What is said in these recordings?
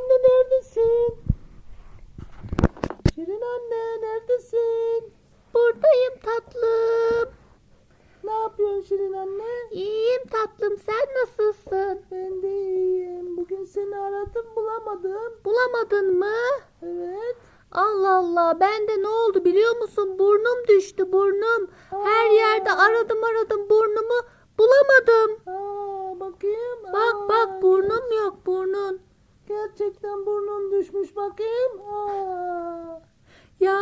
anne neredesin? Şirin anne neredesin? Buradayım tatlım. Ne yapıyorsun Şirin anne? İyiyim tatlım sen nasılsın? Ben de iyiyim. Bugün seni aradım bulamadım. Bulamadın mı? Evet. Allah Allah ben de ne oldu biliyor musun? Burnum düştü burnum. Aa. Her yerde aradım aradım burnumu bulamadım. Aa, bakayım. Bak bak burnum yok burnum. Gerçekten burnun düşmüş bakayım. Aa. Ya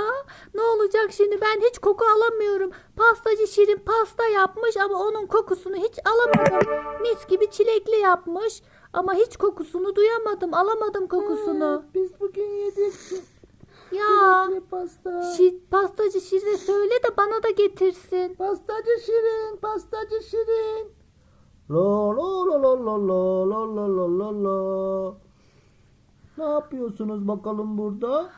ne olacak şimdi ben hiç koku alamıyorum. Pastacı Şirin pasta yapmış ama onun kokusunu hiç alamadım. Mis gibi çilekli yapmış ama hiç kokusunu duyamadım alamadım kokusunu. Evet, biz bugün yedik. Ya pasta. şi- pastacı Şirin'e söyle de bana da getirsin. Pastacı Şirin, pastacı Şirin. La la la la la la la la la la. Ne yapıyorsunuz bakalım burada?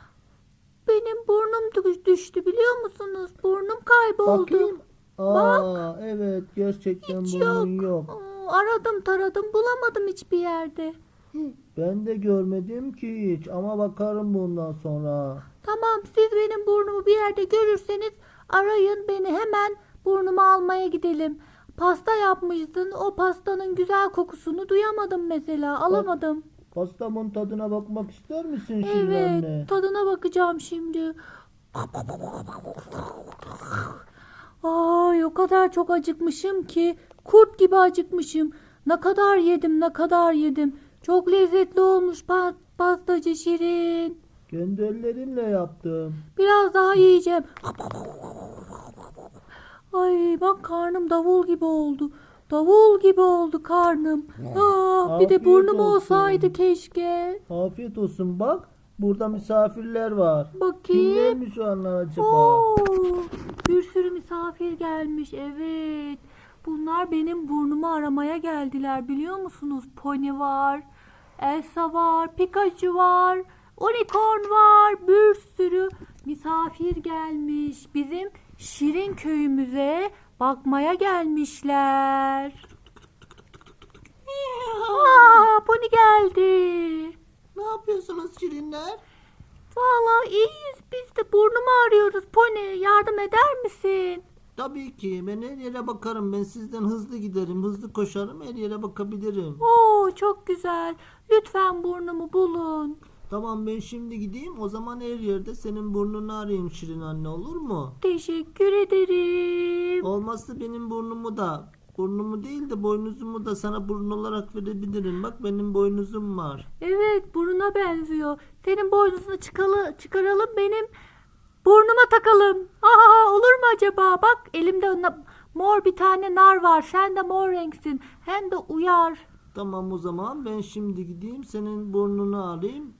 Benim burnum dü- düştü biliyor musunuz? Burnum kayboldu. Bakayım. Aa, evet gerçekten Hiç burnun yok. yok. Aa, Aradım taradım bulamadım hiçbir yerde. Ben de görmedim ki hiç ama bakarım bundan sonra. Tamam siz benim burnumu bir yerde görürseniz arayın beni hemen burnumu almaya gidelim. Pasta yapmıştın o pastanın güzel kokusunu duyamadım mesela alamadım. Pastamın tadına bakmak ister misin Şirin anne? Evet tadına bakacağım şimdi. Ay o kadar çok acıkmışım ki kurt gibi acıkmışım. Ne kadar yedim ne kadar yedim. Çok lezzetli olmuş pa- pastacı Şirin. Kendi ellerimle yaptım. Biraz daha yiyeceğim. Ay bak karnım davul gibi oldu. Davul gibi oldu karnım. Ah, bir de Afiyet burnum olsun. olsaydı keşke. Afiyet olsun bak. Burada misafirler var. Bakayım. Kimlermiş onlar acaba? Oo, bir sürü misafir gelmiş. Evet. Bunlar benim burnumu aramaya geldiler biliyor musunuz? Pony var, Elsa var, Pikachu var, Unicorn var. Bir sürü misafir gelmiş. Bizim Şirin köyümüze bakmaya gelmişler. Aa, Pony geldi. Ne yapıyorsunuz Şirinler? Vallahi iyiyiz biz de burnumu arıyoruz Pony yardım eder misin? Tabii ki. Ben her yere bakarım. Ben sizden hızlı giderim. Hızlı koşarım. Her yere bakabilirim. Oo çok güzel lütfen burnumu bulun. Tamam ben şimdi gideyim. O zaman her yerde senin burnunu arayayım Şirin anne olur mu? Teşekkür ederim. Olmazsa benim burnumu da burnumu değil de boynuzumu da sana burun olarak verebilirim. Bak benim boynuzum var. Evet buruna benziyor. Senin boynuzunu çıkalı, çıkaralım benim burnuma takalım. Aa, olur mu acaba? Bak elimde mor bir tane nar var. Sen de mor renksin. Hem de uyar. Tamam o zaman ben şimdi gideyim senin burnunu alayım.